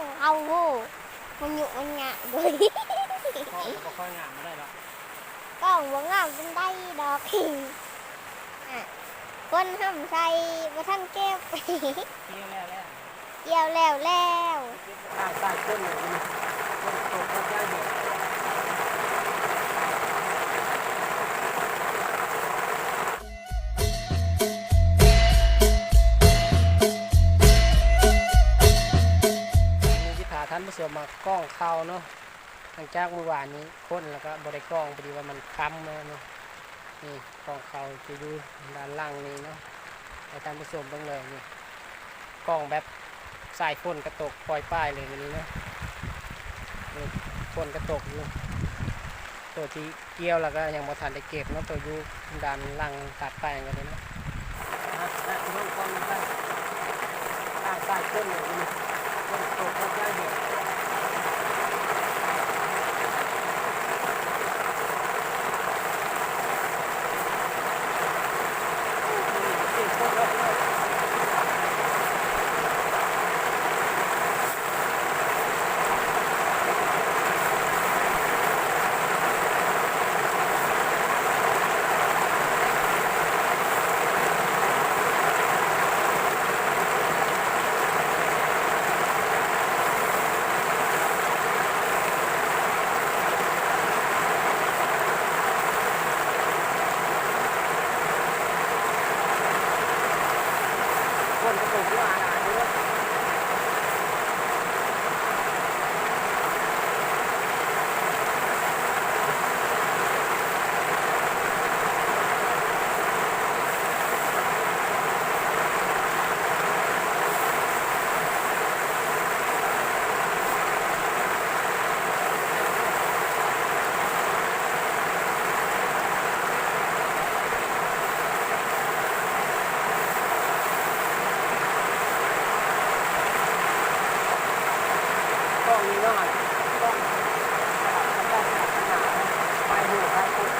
ต้องเอาโง่มันอยู่มันงะเลยพ่อก็บ่ค่อยงามมาได้หรอกต้องว่างามเป็นได้ดอกอะคนห้ามใส่มาท่านเก็บเที่ยวแล้วแล้วเกี่ยวแล้วแล้วตายตายขึ้นเลยนี่คนตกก็ได้เดียวมี ที่พาท่านมากล้องเข้าเนาะหลังจากเมื่อวานนี้ค้นแล้วก็บริกล้องพอดีว่ามันค้ำมาเนาะนี่กล้องเขาจะอยู่ด้านล่างนี้เนาะให้ท่านผู้ชมเบิ่งเลยนี่กล้องแบบสายฝนกระตกปล่อยป้ายเลยวันนี้เนาะนี่ฝนกระตกอยู่ตัวที่เกี่ยวแล้วก็ยังบ่ทันได้เก็บเนาะตัวอยู่ด้านล่างตัดแปลงกันเลยเนาะอ่อะคุณผู้ชมไปตายตายขึ้นเลยวันนี้ฝนตกก็ได้เดียว กล้องนี้ก็หน่อยกล้องกล้องขนาดไปดูไปปุ๊บ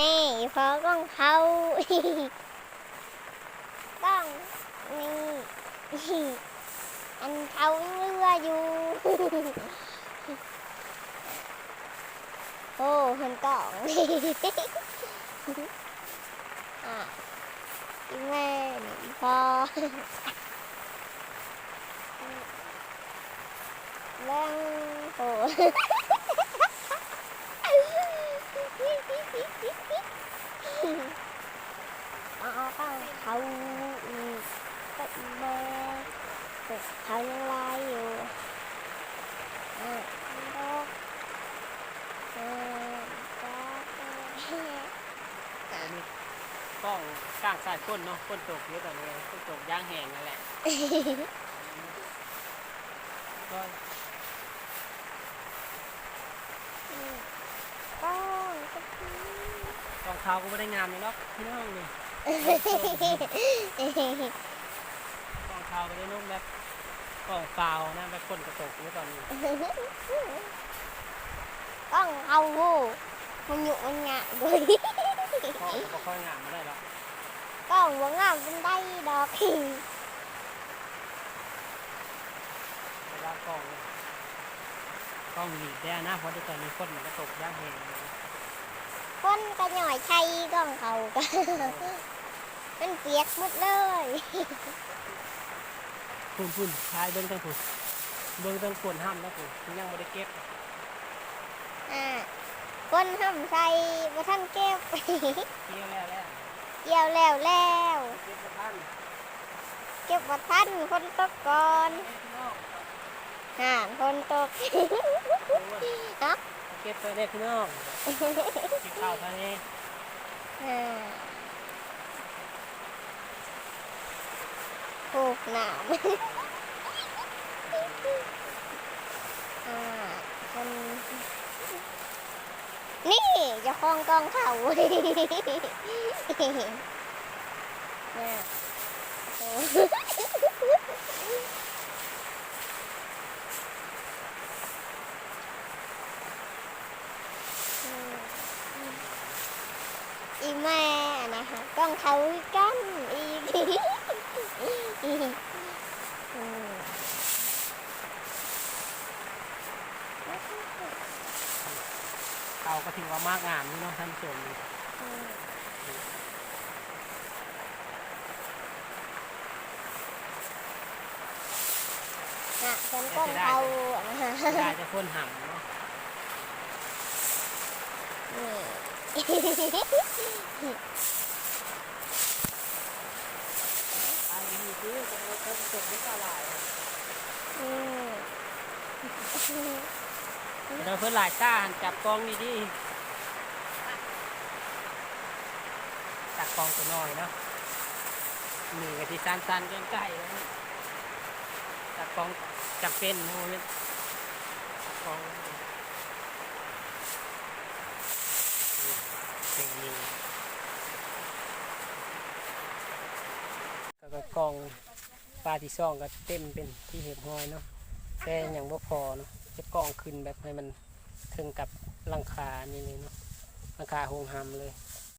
นี่พอกล้องเขากล้องนี่อันเขาเรืออยู่โอ้เห็นกล่องอะแม่นี่พอเรื่องโอ้อก็ เขาอืมก็แม่ก็เขายังไล่อยู่อะดอกเออจ้านี่กล้องกลางสายฝนเนาะฝนตกเยอะตอนนี้ฝนตกย่างแห้งนั่นแหละก็ก็ก็คืกล้องเท้าก็ไม่ได้งามเลยเนาะพี่น้องนี่อ กล้องเท้าก็ได้นุ่มแบบกล้องฟาวนะแบบฝนกระตกเยอะตอนนี้ต้องเอาโง่มันอยู่มันงะเลยกล้องก็ค่อยงามมาได้หรอกต้องว่างามเป็นได้ดอกเวลากล้องกล้องหลีดได้นะเพราะตอนนี้ฝนมันกระตกย่างแห้งเลย คนก็หน่อยชัยต้องเขาก็มันเปียกหมดเลยพุ่นพุ่นท้ายเบิ้งตั้งพุ่นเบิ้งตั้งควรห้ามแล้วพุ่นยังไม่ได้เก็บอ่าคนห้ำใส่บ่ทันเก็บเกี่ยวแล้วแล้วเกี่ยวแล้วแล้วเก็บกับท่านเก็บบ่ทันคนตกก่อนเก็บพี่น้องห่านคนตกฮะ เก็บตัวเด็กพี่น้องก็บข้าวทางนี้อ่าผูกหนามอ่าคนนี่จะคล้องกองเขาเนี่ยโอ้มอีแม่นะคะกอง เขากันอีกอืมข้าวก็ถือว่ามากงามนี่เนาะท่านผู้ชมนี่อืมน่ะเป็นกองเขาอะนะคะได้จะพ่นห่ำเนาะนี่ อันนี้คือจะเอาท่านผู้ชมได้ตลาดอืมเราเพื่อหลายต้าหันจับกองดีๆจับกองตัวน้อยเนาะหนี่งกะที่สั้นๆใกล้ๆจับกองจับเป็นโมเมนจับกองเป็นหนี่แล้ว กองปลาที่ซ่องก็เต็มเป็นที่เห็บห้อยเนาะแต่ยังบ่พอเนาะจะกองขึ้นแบบให้มันถึงกับลังคานี่เลยเนาะลังคาโฮงหำเลย